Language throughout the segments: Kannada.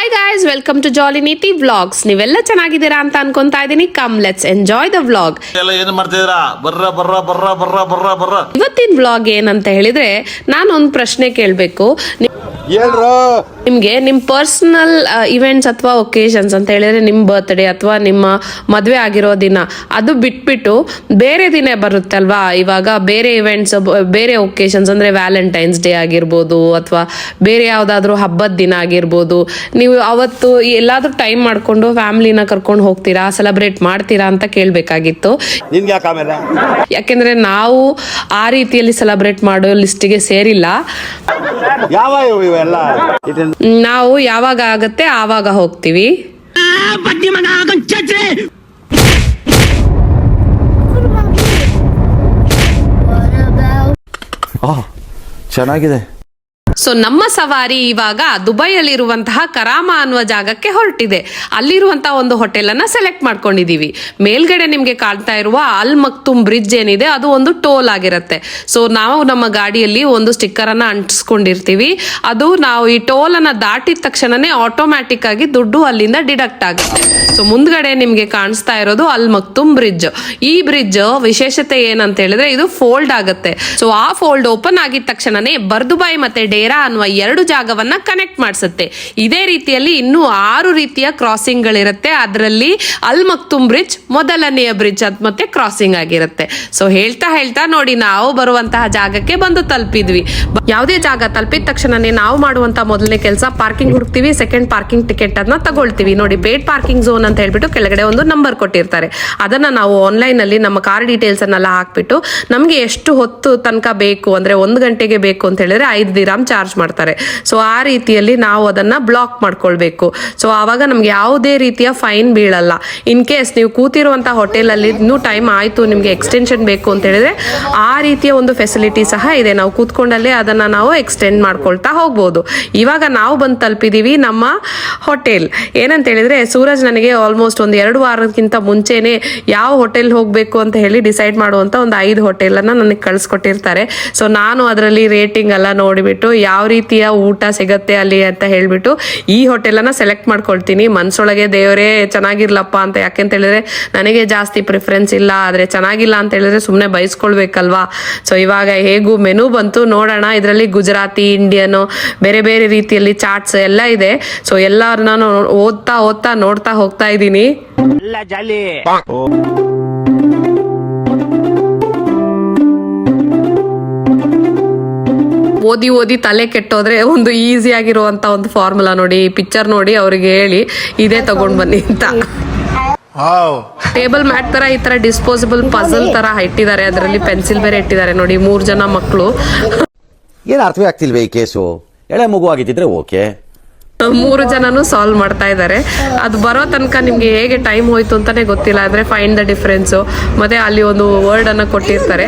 Hi guys welcome to jolly Neethi vlogs ನೀವೆಲ್ಲ ಚೆನ್ನಾಗಿದ್ದೀರಾ ಅಂತ ಅನ್ಕೊಂತಾ ಇದೀನಿ come let's enjoy the vlog ಎಲ್ಲ ಏನ್ ಮಾಡ್ತಿದ್ದೀರಾ? ಬರ್ರ ಬರ್ರ ಬರ್ರ ಬರ್ರ ಬರ್ರ ಬರ್ರ. ಇವತ್ತಿನ ವ್ಲಾಗ್ ಏನಂತ ಹೇಳಿದ್ರೆ ನಾನು ಒಂದು ಪ್ರಶ್ನೆ ಕೇಳಬೇಕು. ನಿಮಗೆ ನಿಮ್ಮ ಪರ್ಸನಲ್ ಇವೆಂಟ್ಸ್ ಅಥವಾ ಒಕೇಶನ್ಸ್ ಅಂತ ಹೇಳಿದ್ರೆ ನಿಮ್ಮ ಬರ್ತ್ಡೇ ಅಥವಾ ನಿಮ್ಮ ಮದುವೆ ಆಗಿರೋ ದಿನ ಅದು ಬಿಟ್ಬಿಟ್ಟು ಬೇರೆ ದಿನ ಬರುತ್ತೆ ಅಲ್ವಾ? ಇವಾಗ ಬೇರೆ ಇವೆಂಟ್ಸ್ ಬೇರೆ ಒಕೇಶನ್ಸ್ ಅಂದರೆ ವ್ಯಾಲೆಂಟೈನ್ಸ್ ಡೇ ಆಗಿರ್ಬೋದು ಅಥವಾ ಬೇರೆ ಯಾವುದಾದ್ರೂ ಹಬ್ಬದ ದಿನ ಆಗಿರ್ಬೋದು. ನೀವು ಅವತ್ತು ಎಲ್ಲಾದ್ರೂ ಟೈಮ್ ಮಾಡ್ಕೊಂಡು ಫ್ಯಾಮಿಲಿನ ಕರ್ಕೊಂಡು ಹೋಗ್ತೀರಾ ಸೆಲೆಬ್ರೇಟ್ ಮಾಡ್ತೀರಾ ಅಂತ ಕೇಳಬೇಕಾಗಿತ್ತು. ಯಾಕೆಂದರೆ ನಾವು ಆ ರೀತಿಯಲ್ಲಿ ಸೆಲೆಬ್ರೇಟ್ ಮಾಡೋ ಲಿಸ್ಟಿಗೆ ಸೇರಿಲ್ಲ. ಯಾವ ಇವು ಇವೆಲ್ಲ? ನಾವು ಯಾವಾಗ ಆಗತ್ತೆ ಆವಾಗ ಹೋಗ್ತೀವಿ. ಚೆನ್ನಾಗಿದೆ. ಸೊ ನಮ್ಮ ಸವಾರಿ ಇವಾಗ ದುಬೈಯಲ್ಲಿರುವಂತಹ ಕರಾಮ ಅನ್ನುವ ಜಾಗಕ್ಕೆ ಹೊರಟಿದೆ. ಅಲ್ಲಿರುವಂತಹ ಒಂದು ಹೋಟೆಲ್ ಅನ್ನ ಸೆಲೆಕ್ಟ್ ಮಾಡ್ಕೊಂಡಿದೀವಿ. ಮೇಲ್ಗಡೆ ನಿಮ್ಗೆ ಕಾಣ್ತಾ ಇರುವ ಅಲ್ ಮಕ್ತುಮ್ ಬ್ರಿಡ್ಜ್ ಏನಿದೆ, ಅದು ಒಂದು ಟೋಲ್ ಆಗಿರುತ್ತೆ. ಸೊ ನಾವು ನಮ್ಮ ಗಾಡಿಯಲ್ಲಿ ಒಂದು ಸ್ಟಿಕ್ಕರ್ ಅನ್ನ ಅಂಟಿಸ್ಕೊಂಡಿರ್ತೀವಿ. ಅದು ನಾವು ಈ ಟೋಲ್ ಅನ್ನ ದಾಟಿದ ತಕ್ಷಣನೇ ಆಟೋಮ್ಯಾಟಿಕ್ ಆಗಿ ದುಡ್ಡು ಅಲ್ಲಿಂದ ಡಿಡಕ್ಟ್ ಆಗುತ್ತೆ. ಸೊ ಮುಂದ್ಗಡೆ ನಿಮ್ಗೆ ಕಾಣಿಸ್ತಾ ಇರೋದು ಅಲ್ ಮಕ್ತುಮ್ ಬ್ರಿಡ್ಜ್. ಈ ಬ್ರಿಡ್ಜ್ ವಿಶೇಷತೆ ಏನಂತ ಹೇಳಿದ್ರೆ ಇದು ಫೋಲ್ಡ್ ಆಗುತ್ತೆ. ಸೊ ಆ ಫೋಲ್ಡ್ ಓಪನ್ ಆಗಿದ ತಕ್ಷಣನೇ ಬರ್ದುಬಾಯಿ ಮತ್ತೆ ಡೇರಾ ಅನ್ನುವ ಎರಡು ಜಾಗವನ್ನ ಕನೆಕ್ಟ್ ಮಾಡಿಸುತ್ತೆ. ಇದೇ ರೀತಿಯಲ್ಲಿ ಇನ್ನೂ ಆರು ರೀತಿಯ ಕ್ರಾಸಿಂಗ್ ಗಳಿರುತ್ತೆ ಅದರಲ್ಲಿ ಅಲ್ ಮಕ್ತುಮ್ ಬ್ರಿಡ್ಜ್ ಮೊದಲನೆಯ ಬ್ರಿಡ್ಜ್ ಅದ್ ಮತ್ತೆ ಕ್ರಾಸಿಂಗ್ ಆಗಿರುತ್ತೆ. ಸೊ ಹೇಳ್ತಾ ಹೇಳ್ತಾ ನೋಡಿ ನಾವು ಬರುವಂತಹ ಜಾಗಕ್ಕೆ ಬಂದು ತಲುಪಿದ್ವಿ. ಯಾವುದೇ ಜಾಗ ತಲುಪಿದ ತಕ್ಷಣನೇ ನಾವು ಮಾಡುವಂತ ಮೊದಲನೇ ಕೆಲಸ ಪಾರ್ಕಿಂಗ್ ಹುಡುಕ್ತಿವಿ. ಸೆಕೆಂಡ್ ಪಾರ್ಕಿಂಗ್ ಟಿಕೆಟ್ ಅದನ್ನ ತಗೊಳ್ತೀವಿ. ನೋಡಿ ಪೇಡ್ ಪಾರ್ಕಿಂಗ್ ಝೋನ್ ಅಂತ ಹೇಳ್ಬಿಟ್ಟು ಕೆಳಗಡೆ ಒಂದು ನಂಬರ್ ಕೊಟ್ಟಿರ್ತಾರೆ. ಅದನ್ನ ನಾವು ಆನ್ಲೈನ್ ಅಲ್ಲಿ ನಮ್ಮ ಕಾರ್ ಡೀಟೇಲ್ಸ್ ಅನ್ನೆಲ್ಲ ಹಾಕ್ಬಿಟ್ಟು ನಮಗೆ ಎಷ್ಟು ಹೊತ್ತು ತನಕ ಬೇಕು ಅಂದ್ರೆ ಒಂದು ಗಂಟೆಗೆ ಬೇಕು ಅಂತ ಹೇಳಿದ್ರೆ ಐದು ದಿರಾಮ್ ಮಾಡ್ತಾರೆ. ಸೊ ಆ ರೀತಿಯಲ್ಲಿ ನಾವು ಅದನ್ನ ಬ್ಲಾಕ್ ಮಾಡ್ಕೊಳ್ಬೇಕು. ಸೊ ಆವಾಗ ನಮ್ಗೆ ಯಾವುದೇ ರೀತಿಯ ಫೈನ್ ಬೀಳಲ್ಲ. ಇನ್ ಕೇಸ್ ನೀವು ಕೂತಿರುವಂತ ಹೋಟೆಲ್ ಅಲ್ಲಿ ಇನ್ನೂ ಟೈಮ್ ಆಯಿತು, ನಿಮಗೆ ಎಕ್ಸ್ಟೆನ್ಷನ್ ಬೇಕು ಅಂತ ಹೇಳಿದ್ರೆ, ಆ ರೀತಿಯ ಒಂದು ಫೆಸಿಲಿಟಿ ಸಹ ಇದೆ. ನಾವು ಕೂತ್ಕೊಂಡಲ್ಲೇ ಅದನ್ನ ನಾವು ಎಕ್ಸ್ಟೆಂಡ್ ಮಾಡ್ಕೊಳ್ತಾ ಹೋಗ್ಬೋದು. ಇವಾಗ ನಾವು ಬಂದು ತಲುಪಿದೀವಿ ನಮ್ಮ ಹೋಟೆಲ್ ಏನಂತ ಹೇಳಿದ್ರೆ, ಸೂರಜ್ ನನಗೆ ಆಲ್ಮೋಸ್ಟ್ ಒಂದು ಎರಡು ವಾರಕ್ಕಿಂತ ಮುಂಚೆನೆ ಯಾವ ಹೋಟೆಲ್ ಹೋಗಬೇಕು ಅಂತ ಹೇಳಿ ಡಿಸೈಡ್ ಮಾಡುವಂಥ ಒಂದು ಐದು ಹೋಟೆಲ್ ಅನ್ನ ನನಗೆ ಕಳಿಸ್ಕೊಟ್ಟಿರ್ತಾರೆ. ಸೊ ನಾನು ಅದರಲ್ಲಿ ರೇಟಿಂಗ್ ಎಲ್ಲ ನೋಡಿಬಿಟ್ಟು ಯಾವ ರೀತಿಯ ಊಟ ಸಿಗತ್ತೆ ಅಲ್ಲಿ ಅಂತ ಹೇಳ್ಬಿಟ್ಟು ಈ ಹೋಟೆಲನ್ನ ಅನ್ನ ಸೆಲೆಕ್ಟ್ ಮಾಡ್ಕೊಳ್ತೀನಿ. ಮನ್ಸೊಳಗೆ ದೇವರೇ ಚೆನ್ನಾಗಿರ್ಲಪ್ಪ ಅಂತ ಯಾಕೆಂತ ಹೇಳಿದ್ರೆ ನನಗೆ ಜಾಸ್ತಿ ಪ್ರಿಫರೆನ್ಸ್ ಇಲ್ಲ ಆದ್ರೆ ಚೆನ್ನಾಗಿಲ್ಲ ಅಂತ ಹೇಳಿದ್ರೆ ಸುಮ್ಮನೆ ಬಯಸ್ಕೊಳ್ಬೇಕಲ್ವಾ ಸೊ ಇವಾಗ ಹೇಗೂ ಮೆನು ಬಂತು. ನೋಡೋಣ ಇದರಲ್ಲಿ ಗುಜರಾತಿ ಇಂಡಿಯನ್ ಬೇರೆ ಬೇರೆ ರೀತಿಯಲ್ಲಿ ಚಾಟ್ಸ್ ಎಲ್ಲ ಇದೆ. ಸೊ ಎಲ್ಲಾರು ನಾನು ಓದ್ತಾ ಓದ್ತಾ ನೋಡ್ತಾ ಹೋಗ್ತಾ ಇದ್ದೀನಿ. ಓದಿ ಓದಿ ತಲೆ ಕೆಟ್ಟೋದ್ರೆ ಒಂದು ಈಸಿ ಆಗಿರುವಂತ ಒಂದು ಫಾರ್ಮುಲಾ ನೋಡಿ ಪಿಕ್ಚರ್ ನೋಡಿ ಅವ್ರಿಗೆ ಹೇಳಿ ಇದೇ ತಗೊಂಡ್ ಬನ್ನಿ ಅಂತ. ಟೇಬಲ್ ಮ್ಯಾಟ್ ತರ ಈ ತರ ಡಿಸ್ಪೋಸಬಲ್ ಪಜಲ್ ತರ ಇಟ್ಟಿದ್ದಾರೆ. ಅದರಲ್ಲಿ ಪೆನ್ಸಿಲ್ ಬೇರೆ ಇಟ್ಟಿದ್ದಾರೆ. ನೋಡಿ ಮೂರ್ ಜನ ಮಕ್ಕಳು ಏನು ಅರ್ಥವೇ ಆಗ್ತಿಲ್ವೇ ಈ ಕೇಸು ಎಳೆ ಮಗು ಆಗಿದ್ದಿದ್ರೆ ಓಕೆ ಮೂರು ಜನನು ಸಾಲ್ವ್ ಮಾಡ್ತಾ ಇದ್ದಾರೆ ಅದು ಬರೋ ತನಕ ನಿಮ್ಗೆ ಹೇಗೆ ಟೈಮ್ ಹೋಯ್ತು ಅಂತಾನೆ ಗೊತ್ತಿಲ್ಲ ಅಂದ್ರೆ ಫೈಂಡ್ ದ ಡಿಫ್ರೆನ್ಸು ಮತ್ತೆ ಅಲ್ಲಿ ಒಂದು ವರ್ಡ್ ಅನ್ನ ಕೊಟ್ಟಿರ್ತಾರೆ.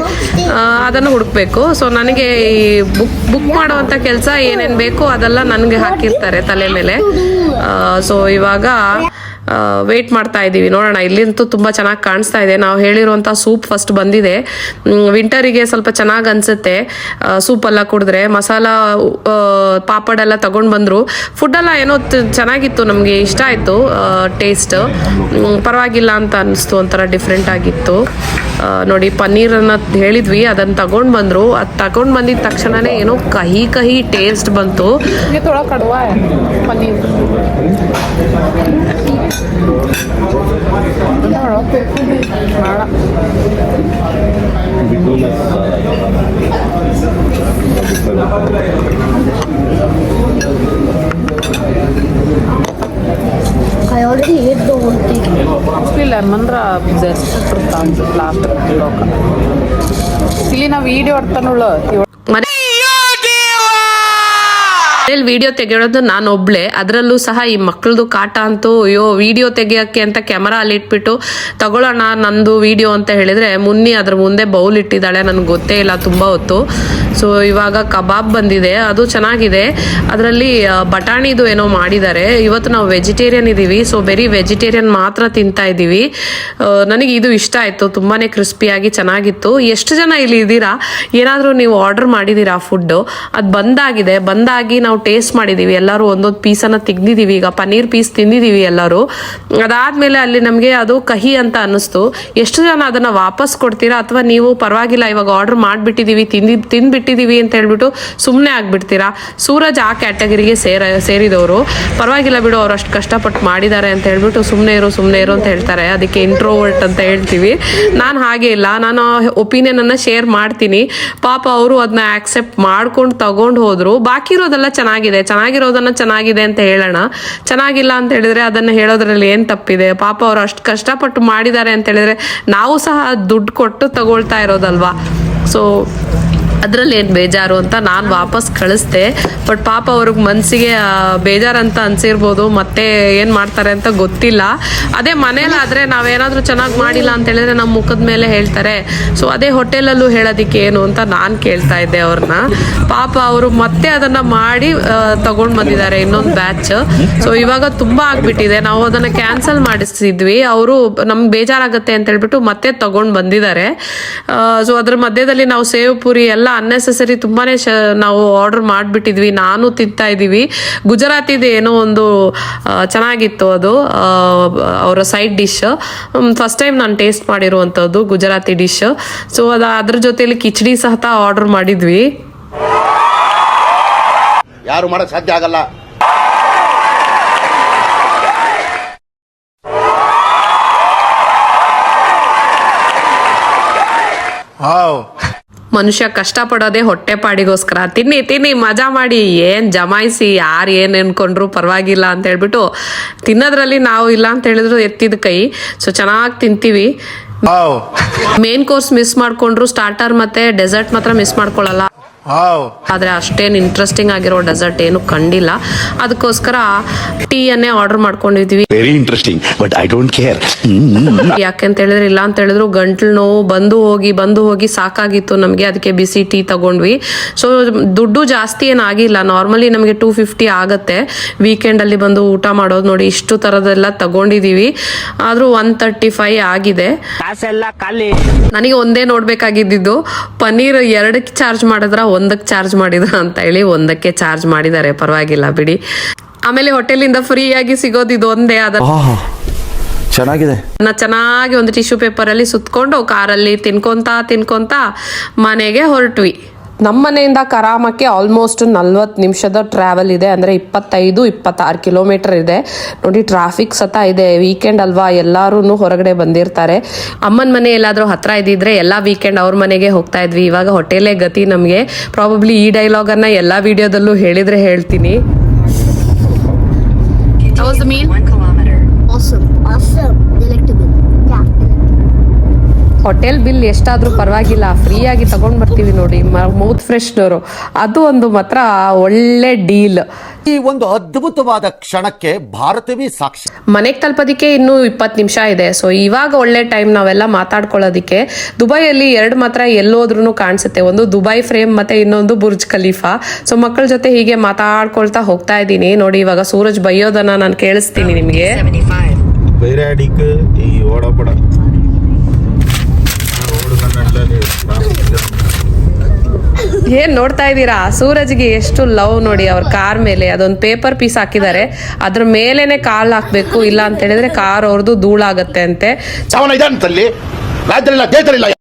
ಅದನ್ನು ಹುಡುಕ್ಬೇಕು. ಸೊ ನನಗೆ ಈ ಬುಕ್ ಬುಕ್ ಮಾಡುವಂತ ಕೆಲಸ ಏನೇನ್ ಬೇಕು ಅದೆಲ್ಲ ನನಗೆ ಹಾಕಿರ್ತಾರೆ ತಲೆ ಮೇಲೆ. ಸೊ ಇವಾಗ ವೇಟ್ ಮಾಡ್ತಾ ಇದ್ದೀವಿ. ನೋಡೋಣ, ಇಲ್ಲಿಂತೂ ತುಂಬ ಚೆನ್ನಾಗಿ ಕಾಣಿಸ್ತಾ ಇದೆ. ನಾವು ಹೇಳಿರುವಂಥ ಸೂಪ್ ಫಸ್ಟ್ ಬಂದಿದೆ. ವಿಂಟರಿಗೆ ಸ್ವಲ್ಪ ಚೆನ್ನಾಗಿ ಅನಿಸುತ್ತೆ. ಸೂಪೆಲ್ಲ ಕುಡಿದ್ರೆ ಮಸಾಲ ಪಾಪಡೆಲ್ಲ ತೊಗೊಂಡು ಬಂದರು. ಫುಡ್ಡೆಲ್ಲ ಏನೋ ಚೆನ್ನಾಗಿತ್ತು ನಮಗೆ, ಇಷ್ಟ ಆಯಿತು ಟೇಸ್ಟ್ ಪರವಾಗಿಲ್ಲ ಅಂತ ಅನಿಸ್ತು, ಒಂಥರ ಡಿಫ್ರೆಂಟ್ ಆಗಿತ್ತು. ನೋಡಿ, ಪನ್ನೀರನ್ನು ಹೇಳಿದ್ವಿ ಅದನ್ನು ತಗೊಂಡು ಬಂದರು. ಅದು ತಗೊಂಡು ಬಂದಿದ ತಕ್ಷಣನೇ ಏನೋ ಕಹಿ ಕಹಿ ಟೇಸ್ಟ್ ಬಂತು. ये I already ate the whole thing. Actually, lemon zest last ಸಿಲಿ ನಾವು ವೀಡಿಯೋ ಹೊಡ್ತಾನುಳ್ಳು ಮನೆ ವಿಡಿಯೋ ತೆಗೆಯೋದು ನಾನು ಒಬ್ಳೆ. ಅದರಲ್ಲೂ ಸಹ ಈ ಮಕ್ಕಳದು ಕಾಟ ಅಂತೂ, ಅಯ್ಯೋ ವಿಡಿಯೋ ತೆಗಿಯೋಕ್ಕೆ ಅಂತ ಕ್ಯಾಮರಾ ಅಲ್ಲಿ ಇಟ್ಬಿಟ್ಟು, ತಗೊಳ್ಳೋಣ ನಂದು ವಿಡಿಯೋ ಅಂತ ಹೇಳಿದ್ರೆ ಮುನ್ನಿ ಅದ್ರ ಮುಂದೆ ಬೌಲ್ ಇಟ್ಟಿದ್ದಾಳೆ, ನನಗೆ ಗೊತ್ತೇ ಇಲ್ಲ, ತುಂಬ ಹೊತ್ತು. ಸೊ ಇವಾಗ ಕಬಾಬ್ ಬಂದಿದೆ, ಅದು ಚೆನ್ನಾಗಿದೆ. ಅದರಲ್ಲಿ ಬಟಾಣಿದು ಏನೋ ಮಾಡಿದ್ದಾರೆ. ಇವತ್ತು ನಾವು ವೆಜಿಟೇರಿಯನ್ ಇದ್ದೀವಿ ಸೊ ಬೆರಿ ವೆಜಿಟೇರಿಯನ್ ಮಾತ್ರ ತಿಂತಾ ಇದ್ದೀವಿ ನನಗೆ ಇದು ಇಷ್ಟ ಆಯಿತು ತುಂಬಾ ಕ್ರಿಸ್ಪಿಯಾಗಿ ಚೆನ್ನಾಗಿತ್ತು. ಎಷ್ಟು ಜನ ಇಲ್ಲಿ ಇದ್ದೀರಾ ಏನಾದರೂ ನೀವು ಆರ್ಡರ್ ಮಾಡಿದ್ದೀರಾ ಫುಡ್ಡು ಅದು ಬಂದಾಗಿದೆ, ಬಂದಾಗಿ ನಾವು ಟೇಸ್ಟ್ ಮಾಡಿದೀವಿ, ಎಲ್ಲರೂ ಒಂದೊಂದು ಪೀಸನ್ನ ತೆಗ್ದಿದೀವಿ ಈಗ ಪನ್ನೀರ್ ಪೀಸ್ ತಿಂದಿದೀವಿ ಎಲ್ಲರೂ. ಅದಾದ್ಮೇಲೆ ಅಲ್ಲಿ ನಮಗೆ ಅದು ಕಹಿ ಅಂತ ಅನ್ನಿಸ್ತು. ಎಷ್ಟು ಜನ ಅದನ್ನ ವಾಪಸ್ ಕೊಡ್ತೀರಾ ಅಥವಾ ನೀವು ಪರವಾಗಿಲ್ಲ, ಇವಾಗ ಆರ್ಡರ್ ಮಾಡ್ಬಿಟ್ಟಿದೀವಿ, ತಿಂದಿ, ತಿಂದ್ಬಿಟ್ಟಿದೀವಿ ಅಂತ ಹೇಳ್ಬಿಟ್ಟು ಸುಮ್ಮನೆ ಆಗ್ಬಿಡ್ತೀರಾ? ಸೂರಜ್ ಆ ಕ್ಯಾಟಗರಿಗೆ ಸೇರ, ಸೇರಿದವರು. ಪರವಾಗಿಲ್ಲ ಬಿಡು, ಅವ್ರು ಅಷ್ಟು ಕಷ್ಟಪಟ್ಟು ಮಾಡಿದ್ದಾರೆ ಅಂತ ಹೇಳ್ಬಿಟ್ಟು ಸುಮ್ಮನೆ ಇರು ಸುಮ್ಮನೆ ಇರು ಅಂತ ಹೇಳ್ತಾರೆ. ಅದಕ್ಕೆ ಇಂಟ್ರೋವರ್ಟ್ ಅಂತ ಹೇಳ್ತೀವಿ. ನಾನು ಹಾಗೆ ಇಲ್ಲ. ನಾನು ಒಪಿನಿಯನ್ ಅನ್ನ ಶೇರ್ ಮಾಡ್ತೀನಿ. ಪಾಪ ಅವರು ಅದನ್ನ ಆಕ್ಸೆಪ್ಟ್ ಮಾಡ್ಕೊಂಡು ತಗೊಂಡು ಹೋದ್ರು. ಬಾಕಿ ಇರೋದೆಲ್ಲ ಚೆನ್ನಾಗಿದೆ, ಚೆನ್ನಾಗಿರೋದನ್ನ ಚೆನ್ನಾಗಿದೆ ಅಂತ ಹೇಳೋಣ. ಚೆನ್ನಾಗಿಲ್ಲ ಅಂತ ಹೇಳಿದ್ರೆ ಅದನ್ನ ಹೇಳೋದ್ರಲ್ಲಿ ಏನ್ ತಪ್ಪಿದೆ? ಪಾಪ ಅವ್ರು ಅಷ್ಟು ಕಷ್ಟಪಟ್ಟು ಮಾಡಿದ್ದಾರೆ ಅಂತ ಹೇಳಿದ್ರೆ ನಾವು ಸಹ ದುಡ್ಡು ಕೊಟ್ಟು ತಗೊಳ್ತಾ ಇರೋದಲ್ವಾ? ಸೊ ಅದ್ರಲ್ಲಿ ಏನು ಬೇಜಾರು ಅಂತ ನಾನು ವಾಪಸ್ ಕಳಿಸ್ದೆ. ಬಟ್ ಪಾಪ ಅವ್ರಿಗೆ ಮನಸ್ಸಿಗೆ ಅಂತ ಅನ್ಸಿರ್ಬೋದು, ಮತ್ತೆ ಏನು ಮಾಡ್ತಾರೆ ಅಂತ ಗೊತ್ತಿಲ್ಲ. ಅದೇ ಮನೇಲಾದರೆ ನಾವೇನಾದರೂ ಚೆನ್ನಾಗಿ ಮಾಡಿಲ್ಲ ಅಂತ ಹೇಳಿದ್ರೆ ನಮ್ಮ ಮುಖದ ಮೇಲೆ ಹೇಳ್ತಾರೆ. ಸೊ ಅದೇ ಹೋಟೆಲಲ್ಲೂ ಹೇಳೋದಿಕ್ಕೆ ಏನು ಅಂತ ನಾನು ಕೇಳ್ತಾ ಇದ್ದೆ ಅವ್ರನ್ನ ಪಾಪ ಅವರು ಮತ್ತೆ ಅದನ್ನು ಮಾಡಿ ತಗೊಂಡು ಬಂದಿದ್ದಾರೆ ಇನ್ನೊಂದು ಬ್ಯಾಚ್. ಸೊ ಇವಾಗ ತುಂಬ ಆಗ್ಬಿಟ್ಟಿದೆ. ನಾವು ಅದನ್ನು ಕ್ಯಾನ್ಸಲ್ ಮಾಡಿಸಿದ್ವಿ. ಅವರು ನಮ್ಗೆ ಬೇಜಾರಾಗುತ್ತೆ ಅಂತ ಹೇಳ್ಬಿಟ್ಟು ಮತ್ತೆ ತಗೊಂಡು ಬಂದಿದ್ದಾರೆ. ಸೊ ಅದ್ರ ಮಧ್ಯದಲ್ಲಿ ನಾವು ಸೇವ್ ಪುರಿ ಎಲ್ಲ ಅನ್ನೆಸೆಸರಿ ತುಂಬಾನೇ ಶ ನಾವು ಆರ್ಡರ್ ಮಾಡಿಬಿಟ್ಟಿದ್ವಿ ನಾನು ತಿಂತಾ ಇದ್ದೀವಿ. ಗುಜರಾತಿದು ಏನೋ ಒಂದು ಚೆನ್ನಾಗಿತ್ತು ಅದು ಅವರ ಸೈಡ್ ಡಿಶ್ ಫಸ್ಟ್ ಟೈಮ್ ನಾನು ಟೇಸ್ಟ್ ಮಾಡಿರುವಂಥದ್ದು ಗುಜರಾತಿ ಡಿಶ್ ಸೊ ಅದು ಅದ್ರ ಜೊತೆಯಲ್ಲಿ ಕಿಚಡಿ ಸಹ ಆರ್ಡರ್ ಮಾಡಿದ್ವಿ. ಯಾರು ಮಾಡಕ್ ಸಾಧ್ಯ ಆಗಲ್ಲ. ಮನುಷ್ಯ ಕಷ್ಟಪಡೋದೇ ಹೊಟ್ಟೆ ಪಾಡಿಗೋಸ್ಕರ. ತಿನ್ನಿ ತಿನ್ನಿ ಮಜಾ ಮಾಡಿ. ಏನ್ ಜಮಾಯಿಸಿ ಯಾರು ಏನ್ ಅನ್ಕೊಂಡ್ರು ಪರವಾಗಿಲ್ಲ ಅಂತ ಹೇಳ್ಬಿಟ್ಟು ತಿನ್ನೋದ್ರಲ್ಲಿ ನಾವು ಇಲ್ಲ ಅಂತ ಹೇಳಿದ್ರು ಎತ್ತಿದ ಕೈ. ಸೊ ಚೆನ್ನಾಗಿ ತಿಂತೀವಿ. ಮೇನ್ ಕೋರ್ಸ್ ಮಿಸ್ ಮಾಡ್ಕೊಂಡ್ರು ಸ್ಟಾರ್ಟರ್ ಮತ್ತೆ ಡೆಸರ್ಟ್ ಮಾತ್ರ ಮಿಸ್ ಮಾಡ್ಕೊಳ್ಳಲ್ಲ. ಆದ್ರೆ ಅಷ್ಟೇನು ಇಂಟ್ರೆಸ್ಟಿಂಗ್ ಆಗಿರೋ ಡೆಸರ್ಟ್ ಏನು ಕಂಡಿಲ್ಲ. ಅದಕ್ಕೋಸ್ಕರ ಟೀ ಅನ್ನೇ ಆರ್ಡರ್ ಮಾಡ್ಕೊಂಡಿದ್ವಿ. Very interesting but I don't care ಯಾಕೆ ಅಂತ ಹೇಳಿದ್ರೆ ಇಲ್ಲ ಅಂತ ಹೇಳಿದ್ರು ಗಂಟ್ಲು ನೋವು ಬಂದು ಹೋಗಿ ಬಂದು ಹೋಗಿ ಸಾಕಾಗಿತ್ತು ನಮಗೆ ಅದಕ್ಕೆ ಬಿಸಿ ಟೀ ತಗೊಂಡ್ವಿ. ಸೊ ದುಡ್ಡು ಜಾಸ್ತಿ ಏನಾಗಿಲ್ಲ ನಾರ್ಮಲಿ ನಮಗೆ ಟೂ ಫಿಫ್ಟಿ ಆಗತ್ತೆ. ವೀಕೆಂಡಲ್ಲಿ ಬಂದು ಊಟ ಮಾಡೋದು ನೋಡಿ ಇಷ್ಟು ಥರದೆಲ್ಲ ತಗೊಂಡಿದೀವಿ. ಆದ್ರೂ ಒನ್ ತರ್ಟಿ ಫೈವ್ ಆಗಿದೆ ನನಗೆ ಒಂದೇ ನೋಡ್ಬೇಕಾಗಿದ್ದು ಪನ್ನೀರ್ ಎರಡಕ್ಕೆ ಚಾರ್ಜ್ ಮಾಡಿದ್ರ ಒಂದಕ್ಕೆ ಚಾರ್ಜ್ ಮಾಡಿದ್ರ ಅಂತ ಹೇಳಿ ಒಂದಕ್ಕೆ ಚಾರ್ಜ್ ಮಾಡಿದ್ದಾರೆ. ಪರವಾಗಿಲ್ಲ ಬಿಡಿ. ಆಮೇಲೆ ಹೋಟೆಲಿಂದ ಫ್ರೀ ಆಗಿ ಸಿಗೋದು ಇದು ಒಂದೇ ಅದ ಚೆನ್ನಾಗಿದೆ. ನಾ ಚೆನ್ನಾಗಿ ಒಂದು ಟಿಶ್ಯೂ ಪೇಪರಲ್ಲಿ ಸುತ್ಕೊಂಡು ಕಾರಲ್ಲಿ ತಿನ್ಕೊಂತ ತಿನ್ಕೊಂತ ಮನೆಗೆ ಹೊರಟ್ವಿ. ನಮ್ಮ ಮನೆಯಿಂದ ಕರಾಮಕ್ಕೆ ಆಲ್ಮೋಸ್ಟ್ ನಲ್ವತ್ತು ನಿಮಿಷದ ಟ್ರಾವೆಲ್ ಇದೆ. ಅಂದರೆ ಇಪ್ಪತ್ತೈದು ಇಪ್ಪತ್ತಾರು ಕಿಲೋಮೀಟರ್ ಇದೆ. ನೋಡಿ ಟ್ರಾಫಿಕ್ ಸತ ಇದೆ. ವೀಕೆಂಡ್ ಅಲ್ವಾ? ಎಲ್ಲರೂ ಹೊರಗಡೆ ಬಂದಿರ್ತಾರೆ. ಅಮ್ಮನ ಮನೆ ಎಲ್ಲಾದರೂ ಹತ್ರ ಇದ್ದಿದ್ರೆ ಎಲ್ಲ ವೀಕೆಂಡ್ ಅವ್ರ ಮನೆಗೆ ಹೋಗ್ತಾ ಇದ್ವಿ. ಇವಾಗ ಹೋಟೆಲೇ ಗತಿ ನಮಗೆ. ಪ್ರಾಬಬ್ಲಿ ಈ ಡೈಲಾಗನ್ನು ಎಲ್ಲ ವಿಡಿಯೋದಲ್ಲೂ ಹೇಳಿದರೆ ಹೇಳ್ತೀನಿ. That was the meal? Awesome. Awesome. Hotel bill ಎಷ್ಟಾದ್ರೂ ಪರವಾಗಿಲ್ಲ ಫ್ರೀಯಾಗಿ ತಗೊಂಡ್ ಬರ್ತೀವಿ ನೋಡಿ ಮೌತ್ ಫ್ರೆಶ್ನವರು ಅದು ಒಂದು ಮಾತ್ರ ಒಳ್ಳೆ ಡೀಲ್. ಈ ಒಂದು ಅದ್ಭುತವಾದ ಕ್ಷಣಕ್ಕೆ ಭಾರತವೇ ಸಾಕ್ಷಿ. ಮನೆಗೆ ತಲುಪೋದಕ್ಕೆ ಇನ್ನೂ ಇಪ್ಪತ್ತು ನಿಮಿಷ ಇದೆ. ಸೊ ಇವಾಗ ಒಳ್ಳೆ ಟೈಮ್ ನಾವೆಲ್ಲ ಮಾತಾಡ್ಕೊಳ್ಳೋದಕ್ಕೆ ದುಬೈಯಲ್ಲಿ ಎರಡು ಮಾತ್ರ ಎಲ್ಲೋದ್ರೂ ಕಾಣಿಸುತ್ತೆ. ಒಂದು ದುಬೈ ಫ್ರೇಮ್ ಮತ್ತೆ ಇನ್ನೊಂದು ಬುರ್ಜ್ ಖಲೀಫಾ. ಸೊ ಮಕ್ಕಳ ಜೊತೆ ಹೀಗೆ ಮಾತಾಡ್ಕೊಳ್ತಾ ಹೋಗ್ತಾ ಇದ್ದೀನಿ. ನೋಡಿ ಇವಾಗ ಸೂರಜ್ ಬೈಯೋದನ್ನ ನಾನು ಕೇಳಿಸ್ತೀನಿ ನಿಮಗೆ. ಏನ್ ನೋಡ್ತಾ ಇದ್ದೀರಾ? ಸೂರಜ್ಗೆ ಎಷ್ಟು ಲವ್ ನೋಡಿ ಅವ್ರ ಕಾರ್ ಮೇಲೆ. ಅದೊಂದು ಪೇಪರ್ ಪೀಸ್ ಹಾಕಿದ್ದಾರೆ. ಅದ್ರ ಮೇಲೆನೆ ಕಾಲ್ ಹಾಕ್ಬೇಕು ಇಲ್ಲ ಅಂತ ಹೇಳಿದ್ರೆ ಕಾರ್ ಅವ್ರದ್ದು ಧೂಳಾಗತ್ತೆ ಅಂತೆ.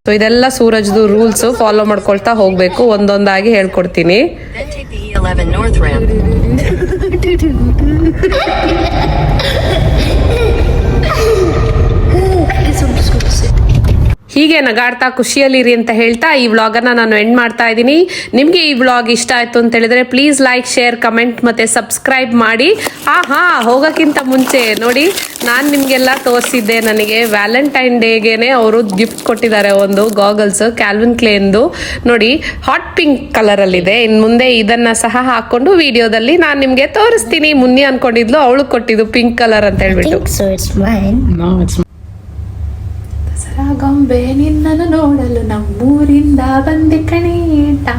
ಸೊ ಇದೆಲ್ಲ ಸೂರಜ್ದು ರೂಲ್ಸ್ ಫಾಲೋ ಮಾಡ್ಕೊಳ್ತಾ ಹೋಗ್ಬೇಕು. ಒಂದೊಂದಾಗಿ ಹೇಳ್ಕೊಡ್ತೀನಿ. ಹೀಗೆ ನಗಾಡ್ತಾ ಖುಷಿಯಲ್ಲಿರಿ ಅಂತ ಹೇಳ್ತಾ ಈ ವ್ಲಾಗನ್ನ ನಾನು ಎಂಡ್ ಮಾಡ್ತಾ ಇದ್ದೀನಿ. ನಿಮಗೆ ಈ ವ್ಲಾಗ್ ಇಷ್ಟ ಆಯ್ತು ಅಂತ ಹೇಳಿದ್ರೆ ಪ್ಲೀಸ್ ಲೈಕ್ ಶೇರ್ ಕಮೆಂಟ್ ಮತ್ತೆ ಸಬ್ಸ್ಕ್ರೈಬ್ ಮಾಡಿ. ಆ ಹಾ ಹೋಗೋಕ್ಕಿಂತ ಮುಂಚೆ ನೋಡಿ ನಾನು ನಿಮಗೆಲ್ಲ ತೋರಿಸಿದ್ದೆ ನನಗೆ ವ್ಯಾಲೆಂಟೈನ್ ಡೇಗೆನೆ ಅವರು ಗಿಫ್ಟ್ ಕೊಟ್ಟಿದ್ದಾರೆ ಒಂದು ಗಾಗಲ್ಸ್ ಕ್ಯಾಲ್ವಿನ್ ಕ್ಲೇನ್ದು ನೋಡಿ ಹಾಟ್ ಪಿಂಕ್ ಕಲರಲ್ಲಿದೆ ಇನ್ ಮುಂದೆ ಇದನ್ನ ಸಹ ಹಾಕೊಂಡು ವಿಡಿಯೋದಲ್ಲಿ ನಾನು ನಿಮಗೆ ತೋರಿಸ್ತೀನಿ. ಮುನ್ನಿ ಅನ್ಕೊಂಡಿದ್ಲು ಅವಳು ಕೊಟ್ಟಿದ್ದು ಪಿಂಕ್ ಕಲರ್ ಅಂತ ಹೇಳ್ಬಿಟ್ಟು. Think so. It's mine. No, it's ಗೊಂಬೆ ನಿನ್ನನ್ನು ನೋಡಲು ನಮ್ಮೂರಿಂದ ಬಂದೆ ಕಣೇಟ